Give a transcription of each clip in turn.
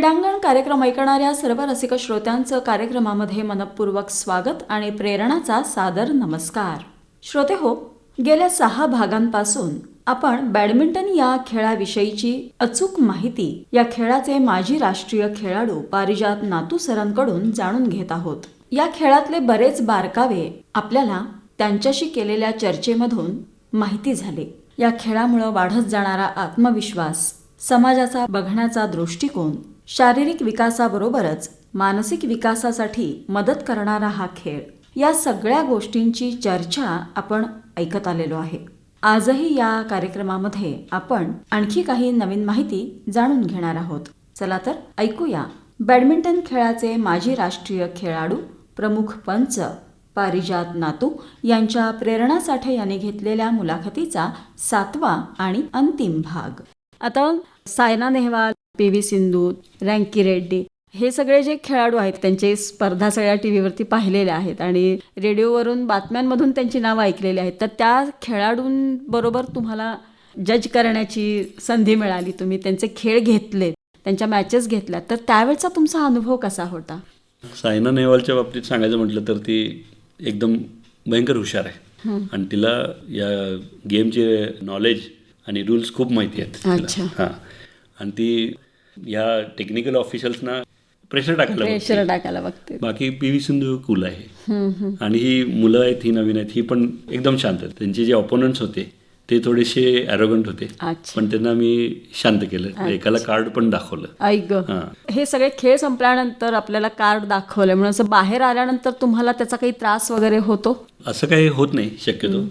क्रीडांगण कार्यक्रम ऐकणाऱ्या सर्व रसिक श्रोत्यांचं कार्यक्रमामध्ये मनपूर्वक स्वागत आणि प्रेरणाचा सादर नमस्कार. श्रोते हो गेल्या सहा भागांपासून आपण बॅडमिंटन या खेळाविषयीची अचूक माहिती या खेळाचे माजी राष्ट्रीय खेळाडू पारिजात नातू सरांकडून जाणून घेत आहोत. या खेळातले बरेच बारकावे आपल्याला त्यांच्याशी केलेल्या चर्चेमधून माहिती झाले. या खेळामुळं वाढत जाणारा आत्मविश्वास समाजाचा बघण्याचा दृष्टिकोन शारीरिक विकासाबरोबरच मानसिक विकासासाठी मदत करणारा हा खेळ. या सगळ्या गोष्टींची चर्चा आपण ऐकत आलेलो आहे. आजही या कार्यक्रमामध्ये आपण आणखी काही नवीन माहिती जाणून घेणार आहोत. चला तर ऐकूया. बॅडमिंटन खेळाचे माजी राष्ट्रीय खेळाडू प्रमुख पंच पारिजात नातू यांच्या प्रेरणा साठे यांनी घेतलेल्या मुलाखतीचा सातवा आणि अंतिम भाग. आता Saina Nehwal P V Sindhu Rankireddy हे सगळे जे खेळाडू आहेत त्यांचे स्पर्धा सगळ्या टी व्हीवरती पाहिलेल्या आहेत आणि रेडिओवरून बातम्यांमधून त्यांची नावं ऐकलेली आहेत. तर त्या खेळाडूंबरोबर तुम्हाला जज करण्याची संधी मिळाली तुम्ही त्यांचे खेळ घेतले त्यांच्या मॅचेस घेतल्या तर त्यावेळचा तुमचा अनुभव कसा होता? सायना नेहवालच्या बाबतीत सांगायचं म्हटलं तर ती एकदम भयंकर हुशार आहे. आणि तिला या गेमचे नॉलेज आणि रूल्स खूप माहिती आहेत. हां. आणि ती या टेक्निकल ऑफिशियल्सना प्रेशर टाकायला. प्रेशर टाकायला बघते. बाकी पी व्ही सिंधू कूल आहे. आणि ही मुलं आहेत ही नवीन आहेत ही पण एकदम शांत आहेत. त्यांचे जे ऑपोनंट्स होते ते थोडेसे ॲरोगंट होते. पण त्यांना मी शांत केलं. एकाला कार्ड पण दाखवलं. ऐक. हां. हे सगळे खेळ संपल्यानंतर आपल्याला कार्ड दाखवले म्हणून असं बाहेर आल्यानंतर तुम्हाला त्याचा काही त्रास वगैरे होतो? असं काही होत नाही शक्यतो.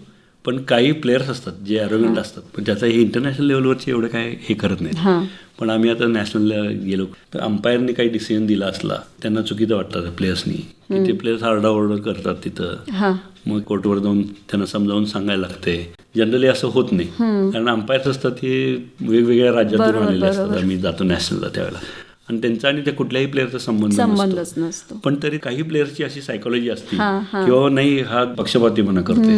पण काही प्लेयर्स असतात जे अरोगंट असतात. पण त्याचं हे इंटरनॅशनल लेवलवरचे एवढं काय हे करत नाहीत. हां. पण आम्ही आता नॅशनलला गेलो. तर अंपायरने काही डिसिजन दिला असला त्यांना चुकीचं वाटतं प्लेयर्सनी की ते प्लेयर्स आरडाओरड करतात तिथं. मग कोर्टवर जाऊन त्यांना समजावून सांगायला लागते. जनरली असं होत नाही. कारण अंपायर्स असतात हे वेगवेगळ्या राज्यातून आलेले असतात. आम्ही जातो नॅशनलला त्यावेळेला. आणि त्यांचा आणि त्या कुठल्याही प्लेअरचा संबंध नसतो. संबंधच नसतो. पण तरी काही प्लेयर्सची अशी सायकोलॉजी असते. किंवा नाही हा पक्षपातीपणा करते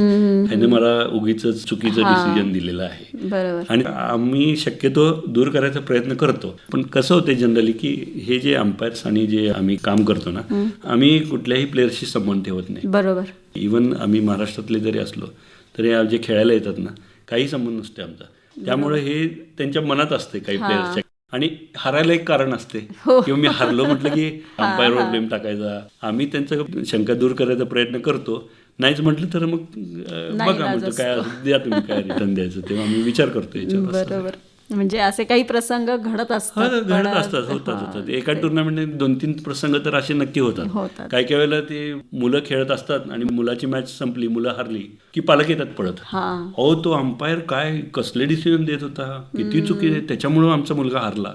ह्याने मला उगीच चुकीचं डिसिजन दिलेलं आहे. बरोबर. आणि आम्ही शक्यतो दूर करायचा प्रयत्न करतो. पण कसं होते जनरली की हे जे अंपायर्स आणि जे आम्ही काम करतो ना आम्ही कुठल्याही प्लेयर्सशी संबंध ठेवत नाही. बरोबर. इवन आम्ही महाराष्ट्रातले जरी असलो तरी जे खेळायला येतात ना काही संबंध नसते आमचा. त्यामुळे हे त्यांच्या मनात असते काही प्लेयर्सच्या आणि हारायला एक कारण असते. किंवा मी हारलो म्हटलं की अंपायरवर ब्लेम टाकायचा. आम्ही त्यांचं शंका दूर करायचा प्रयत्न करतो. नाहीच म्हटलं तर मग बघा म्हणतो काय द्या तुम्ही काय रिटर्न द्यायचं तेव्हा आम्ही विचार करतो याच्यावर. बरोबर. म्हणजे असे काही प्रसंग घडत असतात घडत असतात होतात होतात. एका टुर्नामेंटने दोन तीन प्रसंग तर असे नक्की होतात. काही काही वेळेला ते मुलं खेळत असतात आणि मुलाची मॅच संपली मुलं हारली की पालक येतात पळत. हा. अहो तो अंपायर काय कसले डिसिजन देत होता? किती चुकी त्याच्यामुळं आमचा मुलगा हारला.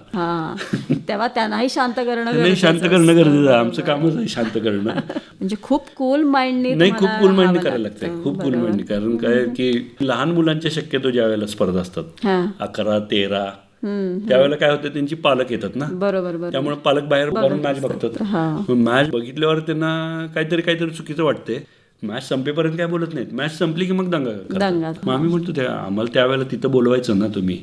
तेव्हा त्यांनाही शांत करणं शांत करणं. गरजेचं आहे. आमचं कामच आहे शांत करणं. म्हणजे खूप कूल माइंडने नाही खूप कूल माइंडने करायला लागतंय. खूप कूल माइंडने कारण काय की लहान मुलांच्या शक्यतो ज्या वेळेला स्पर्धा असतात अकरा तेरा त्यावेळेला काय होतं त्यांची पालक येतात ना. बरोबर त्यामुळे पालक बाहेर उभारून मॅच बघतात. मॅच बघितल्यावर त्यांना काहीतरी काहीतरी चुकीचं वाटते मॅच संपेपर्यंत काय बोलत नाहीत. मॅच संपली की मग दंगा मग आम्ही म्हणतो त्या आम्हाला त्यावेळेला तिथं बोलवायचं ना तुम्ही.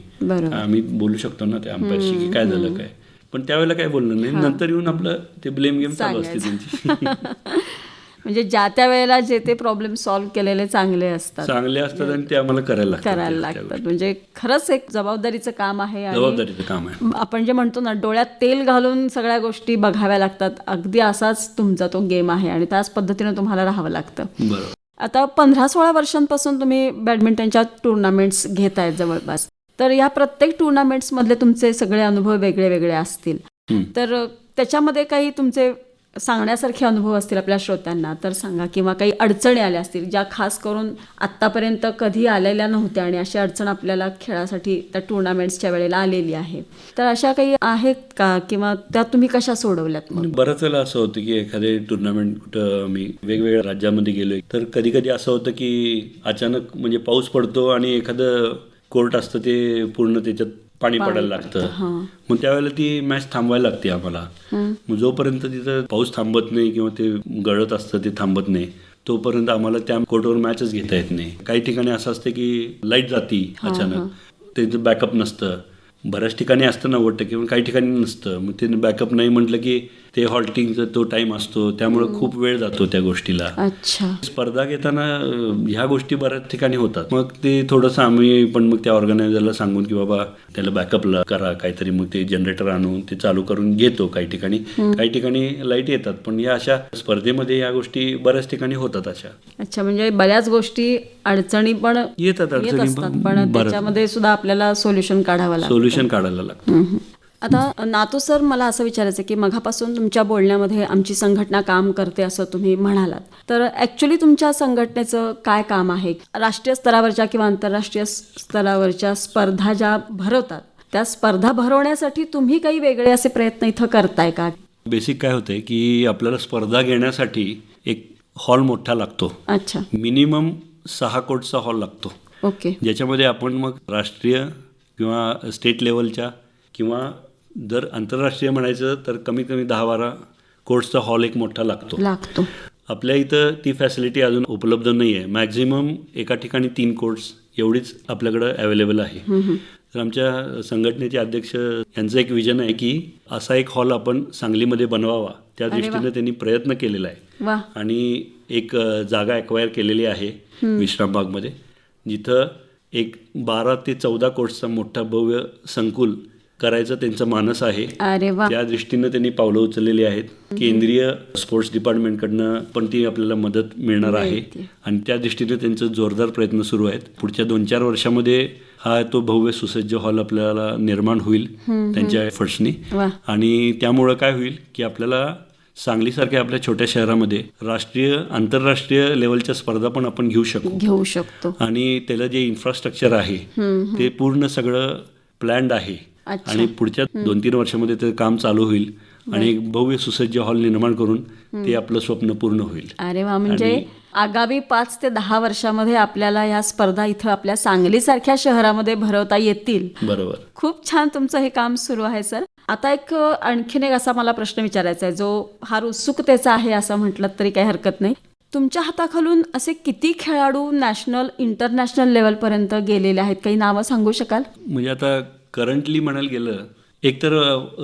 आम्ही बोलू शकतो ना त्या अंपायरशी की काय झालं काय. पण त्यावेळेला काय बोलणं नाही. नंतर येऊन आपलं ते ब्लेम गेम चालू असते त्यांची. म्हणजे ज्या त्या वेळेला जे ते प्रॉब्लेम सॉल्व्ह केलेले चांगले असतात. चांगले असतात आणि ते आम्हाला करायला लागतात करायला लागतात. म्हणजे खरंच एक जबाबदारीचं काम आहे आणि जबाबदारीचं काम आहे. आपण जे म्हणतो ना डोळ्यात तेल घालून सगळ्या गोष्टी बघाव्या लागतात. अगदी असाच तुमचा तो गेम आहे आणि त्याच पद्धतीनं तुम्हाला राहावं लागतं. बरोबर. आता पंधरा सोळा वर्षांपासून तुम्ही बॅडमिंटनच्या टुर्नामेंट्स घेत आहेत जवळपास. तर या प्रत्येक टुर्नामेंट्समधले तुमचे सगळे अनुभव वेगळे वेगळे असतील. तर त्याच्यामध्ये काही तुमचे सांगण्यासारखे अनुभव असतील आपल्या श्रोत्यांना तर सांगा. किंवा काही अडचणी आल्या असतील ज्या खास करून आत्तापर्यंत कधी आलेल्या नव्हत्या आणि अशी अडचण आपल्याला खेळासाठी त्या टुर्नामेंट्सच्या वेळेला आलेली आहे. तर अशा काही आहेत का? किंवा त्या तुम्ही कशा सोडवल्यात मग? बरंच वेळेला असं होतं की एखादे टुर्नामेंट कुठं आम्ही वेगवेगळ्या राज्यामध्ये गेलोय. तर कधी कधी असं होतं की अचानक म्हणजे पाऊस पडतो आणि एखादं कोर्ट असतं ते पूर्ण त्याच्यात पाणी पडायला लागतं. मग त्यावेळेला ती मॅच थांबवायला लागते आम्हाला. मग जोपर्यंत तिथं पाऊस थांबत नाही किंवा ते गळत असतं ते थांबत नाही तोपर्यंत आम्हाला त्या कोर्टवर मॅचच घेता येत नाही. काही ठिकाणी असं असतं की लाइट जाती अचानक. त्याचं बॅकअप नसतं. बऱ्याच ठिकाणी असतं नव्वद टक्के पण काही ठिकाणी नसतं. मग ते बॅकअप नाही म्हटलं की ते हॉल्टिंगचा तो टाईम असतो त्यामुळे खूप वेळ जातो त्या गोष्टीला. अच्छा. स्पर्धा घेताना ह्या गोष्टी बऱ्याच ठिकाणी होतात. मग ते थोडंसं आम्ही पण मग त्या ऑर्गनायझरला सांगून की बाबा त्याला बॅकअपला करा काहीतरी मग ते जनरेटर आणून ते चालू करून घेतो काही ठिकाणी. काही ठिकाणी लाइट येतात पण या अशा स्पर्धेमध्ये या गोष्टी बऱ्याच ठिकाणी होतात अशा. अच्छा म्हणजे बऱ्याच गोष्टी अडचणी पण येतात येत अडचणी पण. त्याच्यामध्ये सुद्धा आपल्याला सोल्युशन काढावं लागतं. सोल्युशन काढायला लागतं. आता नातू सर मला असं विचारायचं आहे की मघापासून तुमच्या बोलण्यामध्ये आमची संघटना काम करते असं तुम्ही म्हणालात. तर ॲक्च्युली तुमच्या संघटनेचं काय काम आहे? राष्ट्रीय स्तरावरच्या किंवा आंतरराष्ट्रीय स्तरावरच्या स्पर्धा ज्या भरवतात त्या स्पर्धा भरवण्यासाठी तुम्ही काही वेगळे असे प्रयत्न इथं करताय का? बेसिक काय होतंय की आपल्याला स्पर्धा घेण्यासाठी एक हॉल मोठा लागतो. अच्छा. मिनिमम सहा कोटचा हॉल लागतो. ओके. ज्याच्यामध्ये आपण मग राष्ट्रीय किंवा स्टेट लेवलच्या किंवा जर आंतरराष्ट्रीय म्हणायचं तर कमीत कमी दहा बारा कोर्सचा हॉल एक मोठा लागतो. लागतो. आपल्या इथं ती फॅसिलिटी अजून उपलब्ध नाही आहे मॅक्झिमम एका ठिकाणी तीन कोर्स एवढीच आपल्याकडं अवेलेबल आहे. तर आमच्या संघटनेचे अध्यक्ष यांचं एक विजन आहे की असा एक हॉल आपण सांगलीमध्ये बनवावा. त्या. दृष्टीनं त्यांनी प्रयत्न केलेला आहे. आणि एक जागा एक्वायर केलेली आहे विश्रामबागमध्ये जिथं एक बारा ते चौदा कोर्सचा मोठा भव्य संकुल करायचं त्यांचं मानस आहे. अरे वा. त्या दृष्टीनं त्यांनी पावलं उचललेली आहेत. केंद्रीय स्पोर्ट्स डिपार्टमेंटकडनं पण ती आपल्याला मदत मिळणार आहे. आणि त्या दृष्टीने त्यांचं जोरदार प्रयत्न सुरू आहेत. पुढच्या दोन चार वर्षामध्ये हा तो भव्य सुसज्ज हॉल आपल्याला निर्माण होईल त्यांच्या एफर्ट्सनी. आणि त्यामुळं काय होईल की आपल्याला सांगलीसारख्या आपल्या छोट्या शहरामध्ये राष्ट्रीय आंतरराष्ट्रीय लेवलच्या स्पर्धा पण आपण घेऊ शकू. घेऊ शकतो. आणि त्याला जे इन्फ्रास्ट्रक्चर आहे ते पूर्ण सगळं प्लॅन्ड आहे. आणि पुढच्या दोन तीन वर्षामध्ये ते काम चालू होईल आणि एक भव्य सुसज्ज हॉल निर्माण करून ते आपलं स्वप्न पूर्ण होईल. अरे वा म्हणजे आगामी पाच ते दहा वर्षामध्ये आपल्याला या स्पर्धा इथं आपल्या सांगलीसारख्या शहरामध्ये भरवता येतील. बरोबर. खूप छान तुमचं हे काम सुरू आहे सर. आता एक आणखीन एक असा मला प्रश्न विचारायचा आहे जो फार उत्सुकतेचा आहे असं म्हटलं तरी काही हरकत नाही. तुमच्या हाताखालून असे किती खेळाडू नॅशनल इंटरनॅशनल लेवलपर्यंत गेलेले आहेत? काही नावं सांगू शकाल? म्हणजे आता करंटली म्हणायला गेलं एक तर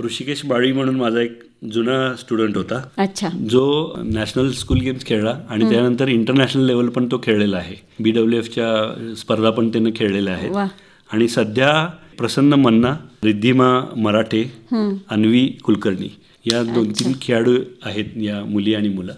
ऋषिकेश बाळी म्हणून माझा एक जुना स्टुडंट होता. अच्छा. जो नॅशनल स्कूल गेम्स खेळला आणि त्यानंतर इंटरनॅशनल लेवल पण तो खेळलेला आहे. बी डब्ल्यू एफच्या स्पर्धा पण त्यानं खेळलेल्या आहेत. आणि सध्या प्रसन्न मन्ना रिद्धिमा मराठे अन्वी कुलकर्णी या दोन तीन खेळाडू आहेत या मुली आणि मुलं.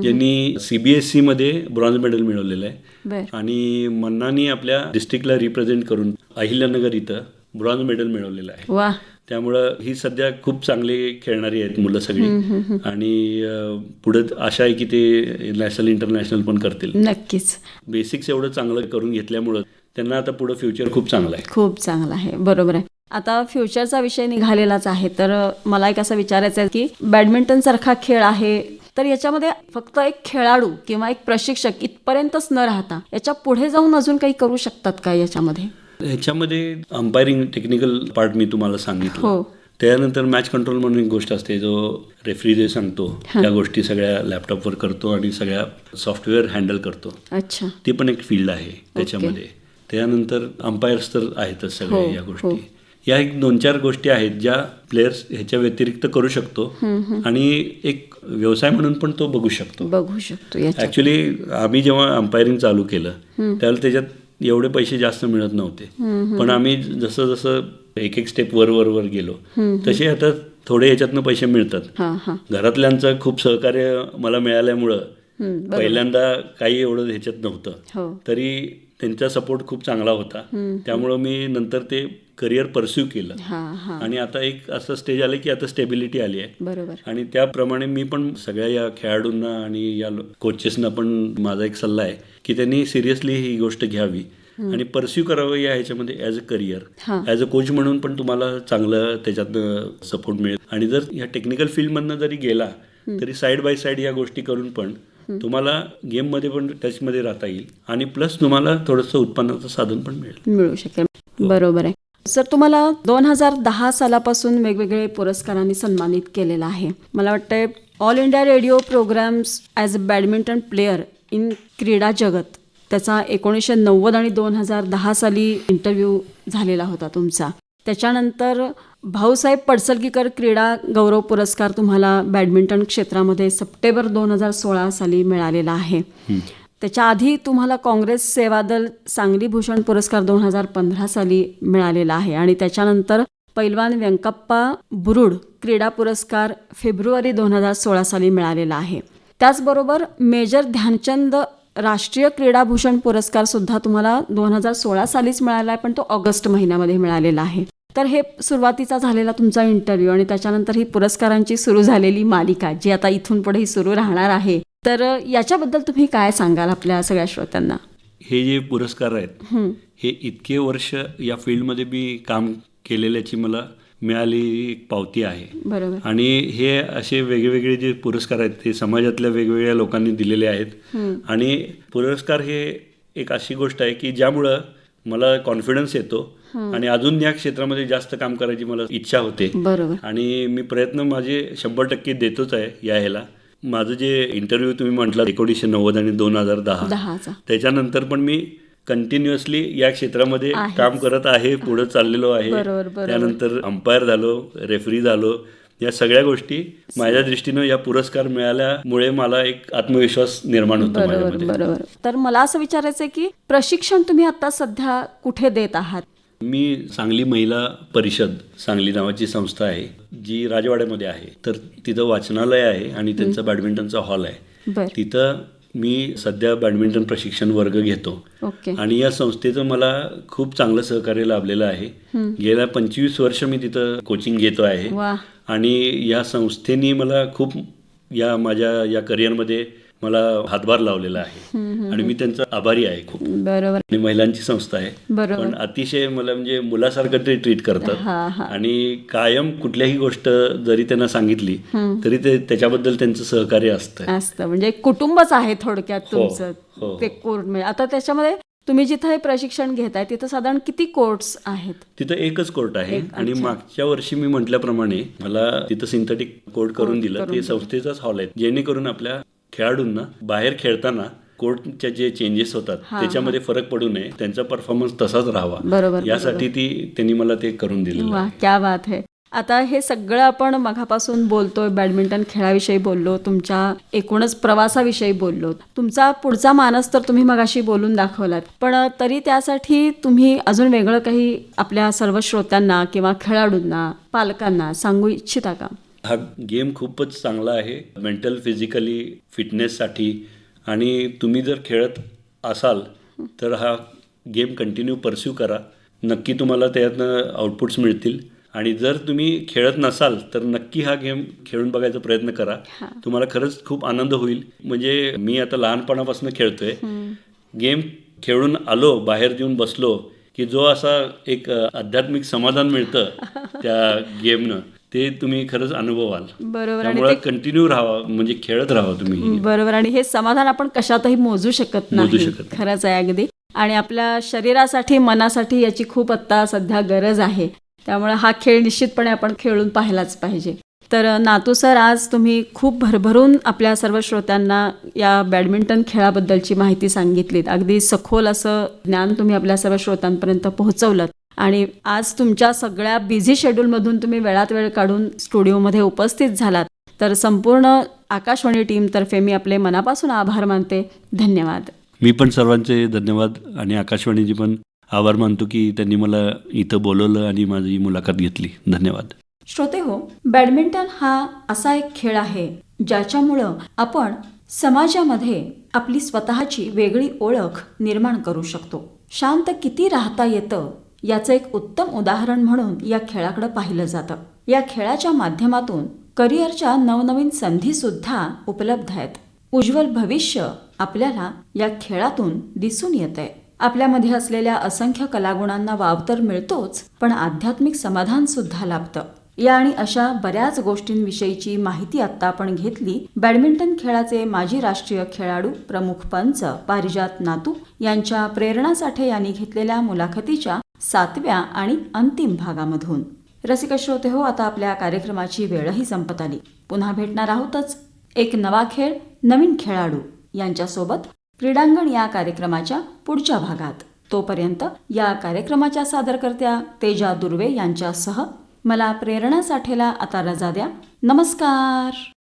ज्यांनी सीबीएसई मध्ये ब्रॉन्झ मेडल मिळवलेलं आहे. आणि मन्नानी आपल्या डिस्ट्रिक्टला रिप्रेझेंट करून अहिल्यानगर इथं ब्रॉन्झ मेडल मिळवलेलं आहे. वा. त्यामुळं ही सध्या खूप चांगली खेळणारी आहेत मुलं सगळी. आणि पुढे आशा आहे की ते नॅशनल इंटरनॅशनल पण करतील. नक्कीच. बेसिक्स एवढं चांगलं करून घेतल्यामुळं त्यांना आता पुढं फ्युचर खूप चांगलं आहे. खूप चांगला आहे. बरोबर आहे. आता फ्युचरचा विषय निघालेलाच आहे. तर मला एक असं विचारायचं आहे की बॅडमिंटन सारखा खेळ आहे तर याच्यामध्ये फक्त एक खेळाडू किंवा एक प्रशिक्षक इथपर्यंतच न राहता याच्यापुढे जाऊन अजून काही करू शकतात का याच्यामध्ये? ह्याच्यामध्ये अंपायरिंग टेक्निकल पार्ट मी तुम्हाला सांगितलं. हो. त्यानंतर मॅच कंट्रोल म्हणून एक गोष्ट असते जो रेफरी जे सांगतो त्या गोष्टी सगळ्या लॅपटॉपवर करतो आणि सगळ्या सॉफ्टवेअर हँडल करतो. अच्छा. ती पण एक फील्ड आहे त्याच्यामध्ये. त्यानंतर अंपायर्स तर आहेतच सगळे हो, या हो. गोष्टी. या एक दोन चार गोष्टी आहेत ज्या प्लेयर्स ह्याच्या व्यतिरिक्त करू शकतो आणि एक व्यवसाय म्हणून पण तो बघू शकतो. बघू शकतो ऍक्च्युली आम्ही जेव्हा अंपायरिंग चालू केलं त्यावेळेला त्याच्यात एवढे पैसे जास्त मिळत नव्हते. पण आम्ही जसं जसं एक एक स्टेप वर वर वर गेलो तसे आता थोडे ह्याच्यातनं पैसे मिळतात. घरातल्यांचं खूप सहकार्य मला मिळाल्यामुळं. पहिल्यांदा काही एवढं ह्याच्यात नव्हतं. हो. तरी त्यांचा सपोर्ट खूप चांगला होता. त्यामुळं मी नंतर ते करिअर परस्यू केलं. आणि आता एक असं स्टेज आलं की आता स्टेबिलिटी आली आहे. बरोबर. आणि त्याप्रमाणे मी पण सगळ्या या खेळाडूंना आणि या कोचेसना पण माझा एक सल्ला आहे की त्यांनी सिरियसली ही गोष्ट घ्यावी आणि परस्यू करावं या ह्याच्यामध्ये as a career. As a coach म्हणून पण तुम्हाला चांगलं त्याच्यातनं सपोर्ट मिळेल. आणि जर या टेक्निकल फील्डमधनं जरी गेला तरी साईड बाय साईड या गोष्टी करून पण तुम्हाला गेममध्ये पण टचमध्ये राहता येईल. आणि प्लस तुम्हाला थोडंसं उत्पन्नाचं साधन पण मिळेल. मिळू शकेल. बरोबर आहे. सर तुम्हाला दोन हजार दहा सालापासून वेगवेगळे पुरस्कारांनी सन्मानित केलेलं आहे. मला वाटतंय All India Radio programmes as a badminton player in क्रीडा जगत त्याचा एकोणीसशे नव्वद आणि दोन हजार दहा साली इंटरव्ह्यू झालेला होता तुमचा. त्याच्यानंतर भाऊसाहेब पडसलगीकर क्रीडा गौरव पुरस्कार तुम्हाला बॅडमिंटन क्षेत्रामध्ये सप्टेंबर दोन हजार सोळा साली मिळालेला आहे. त्याच्या आधी तुम्हाला काँग्रेस सेवादल सांगली भूषण पुरस्कार दोन हजार पंधरा साली मिळालेला आहे. आणि त्याच्यानंतर पैलवान व्यंकप्पा बुरुड क्रीडा पुरस्कार फेब्रुवारी दोन हजार सोळा साली मिळालेला आहे. त्याचबरोबर मेजर ध्यानचंद राष्ट्रीय क्रीडाभूषण पुरस्कार सुद्धा तुम्हाला दोन हजार सोळा सालीच मिळाला आहे पण तो ऑगस्ट महिन्यामध्ये मिळालेला आहे. तर हे सुरुवातीचा झालेला तुमचा इंटरव्ह्यू आणि त्याच्यानंतर ही पुरस्कारांची सुरू झालेली मालिका जी आता इथून पुढे ही सुरू राहणार आहे तर याच्याबद्दल तुम्ही काय सांगाल आपल्या सगळ्या श्रोत्यांना? हे जे पुरस्कार आहेत हं, इतके वर्ष या फील्डमध्ये मी काम केलेल्याची मला मिळाली एक पावती आहे. बरोबर. आणि हे असे वेगवेगळे जे पुरस्कार आहेत ते समाजातल्या वेगवेगळ्या लोकांनी दिलेले आहेत. आणि पुरस्कार हे एक अशी गोष्ट आहे की ज्यामुळं मला कॉन्फिडन्स येतो आणि अजून या क्षेत्रामध्ये जास्त काम करायची मला इच्छा होते. बरोबर. आणि मी प्रयत्न माझे शंभर टक्के देतोच आहे या ह्याला. माझं जे इंटरव्ह्यू तुम्ही म्हटलं एकोणीसशे नव्वद आणि दोन हजार दहा. त्याच्यानंतर पण मी कंटिन्युअसली या क्षेत्रामध्ये. काम करत आहे पुढे चाललेलो आहे. त्यानंतर अंपायर झालो रेफरी झालो. या सगळ्या गोष्टी माझ्या दृष्टीनं या पुरस्कार मिळाल्यामुळे मला एक आत्मविश्वास निर्माण होतो बरोबर तर मला असं विचारायचं आहे की प्रशिक्षण तुम्ही आता सध्या कुठे देत आहात? मी सांगली महिला परिषद सांगली नावाची संस्था आहे जी राजवाड्यामध्ये आहे. तर तिथं वाचनालय आहे आणि त्यांचा बॅडमिंटनचा हॉल आहे. तिथं मी सध्या बॅडमिंटन प्रशिक्षण वर्ग घेतो. ओके. आणि या संस्थेचं मला खूप चांगलं सहकार्य लाभलेलं आहे. गेल्या पंचवीस वर्ष मी तिथं कोचिंग घेतो आहे. आणि या संस्थेने मला खूप या माझ्या या करिअरमध्ये मला हातभार लावलेला आहे. आणि मी त्यांचा आभारी आहे खूप. बरोबर. आणि महिलांची संस्था आहे. बरोबर. पण अतिशय मला म्हणजे मुलासारखं ते ट्रीट हा, करतात. हा. आणि कायम कुठल्याही गोष्ट जरी त्यांना सांगितली तरी ते त्याच्याबद्दल त्यांचं सहकार्य असतं असतं. म्हणजे कुटुंबच आहे थोडक्यात हो, तुमचं. हो. ते कोर्ट मिळेल आता त्याच्यामध्ये तुम्ही जिथं हे प्रशिक्षण घेताय तिथं साधारण किती कोर्ट्स आहेत? तिथं एकच कोर्ट आहे. आणि. मागच्या वर्षी मी म्हटल्याप्रमाणे मला तिथं सिंथेटिक कोर्ट करून दिलं. ते संस्थेचाच हॉल आहे. जेणेकरून आपल्या खेळाडूंना बाहेर खेळताना कोर्टच्या जे चेंजेस होतात त्याच्यामध्ये फरक पडू नये त्यांचा परफॉर्मन्स तसाच राहावा. बरोबर यासाठी ती त्यांनी मला ते करून आहे. क्या बात है. आता हे सगळं आपण मघापासून बोलतोय बॅडमिंटन खेळाविषयी बोललो तुमच्या एकूणच प्रवासाविषयी बोललो. तुमचा पुढचा मानस तर तुम्ही मगाशी बोलून दाखवलात पण तरी त्यासाठी तुम्ही अजून वेगळं काही आपल्या सर्व श्रोत्यांना किंवा खेळाडूंना पालकांना सांगू इच्छिता का? हा गेम खूपच चांगला आहे मेंटल फिजिकली फिटनेससाठी आणि तुम्ही जर खेळत असाल तर हा गेम कंटिन्यू परस्यू करा. नक्की तुम्हाला त्यातनं आउटपुट्स मिळतील. आणि जर तुम्ही खेळत नसाल तर नक्की हा गेम खेळून बघायचा प्रयत्न करा. तुम्हाला खरंच खूप आनंद होईल. म्हणजे मी आता लहानपणापासून खेळतोय. गेम खेळून आलो बाहेर येऊन बसलो की जो असा एक आध्यात्मिक समाधान मिळतं त्या गेमनं. ते तुम्ही खरंच अनुभवाल. बरोबर त्यामुळे कंटिन्यू राहावा म्हणजे खेळत राहावा तुम्ही बरोबर आणि हे समाधान आपण कशातही मोजू शकत नाही. खरंच आहे अगदी. आणि आपल्या शरीरासाठी मनासाठी याची खूप आता सध्या गरज आहे. त्यामुळे हा खेळ निश्चितपणे आपण खेळून पाहायलाच पाहिजे. तर नातू सर आज तुम्ही खूप भरभरून आपल्या सर्व श्रोत्यांना या बॅडमिंटन खेळाबद्दलची माहिती सांगितलीत. अगदी सखोल असं ज्ञान तुम्ही आपल्या सर्व श्रोत्यांपर्यंत पोहोचवलं आणि आज तुमच्या सगळ्या बिझी शेड्यूलमधून तुम्ही वेळात वेळ काढून स्टुडिओमध्ये उपस्थित झालात. तर संपूर्ण आकाशवाणी टीमतर्फे मी आपले मनापासून आभार मानते. धन्यवाद. मी पण सर्वांचे धन्यवाद आणि आकाशवाणीची पण आभार मानतो की त्यांनी मला इथं बोलवलं आणि माझी मुलाखत घेतली. धन्यवाद. श्रोते हो बॅडमिंटन हा असा एक खेळ आहे ज्याच्यामुळं आपण समाजामध्ये आपली स्वतःची वेगळी ओळख निर्माण करू शकतो. शांत किती राहता येतं याचं एक उत्तम उदाहरण म्हणून या खेळाकडे पाहिलं जातं. या खेळाच्या माध्यमातून करिअरच्या नवनवीन संधी सुद्धा उपलब्ध आहेत. उज्ज्वल भविष्य आपल्याला या खेळातून दिसून येतंय. आपल्यामध्ये असलेल्या असंख्य कलागुणांना वाव तर मिळतोच पण आध्यात्मिक समाधान सुद्धा लाभतं. या आणि अशा बऱ्याच गोष्टींविषयीची माहिती आता आपण घेतली. बॅडमिंटन खेळाचे माजी राष्ट्रीय खेळाडू प्रमुख पंच पारिजात नातू यांच्या प्रेरणा साठे यांनी घेतलेल्या मुलाखतीच्या सातव्या आणि अंतिम भागामधून. रसिक श्रोते हो आता आपल्या कार्यक्रमाची वेळही संपत आली. पुन्हा भेटणार आहोतच एक नवा खेळ नवीन खेळाडू. यांच्यासोबत क्रीडांगण या कार्यक्रमाच्या पुढच्या भागात. तोपर्यंत या कार्यक्रमाच्या सादरकर्त्या तेजा दुर्वे यांच्यासह मला प्रेरणा साठेला आता रजा द्या. नमस्कार!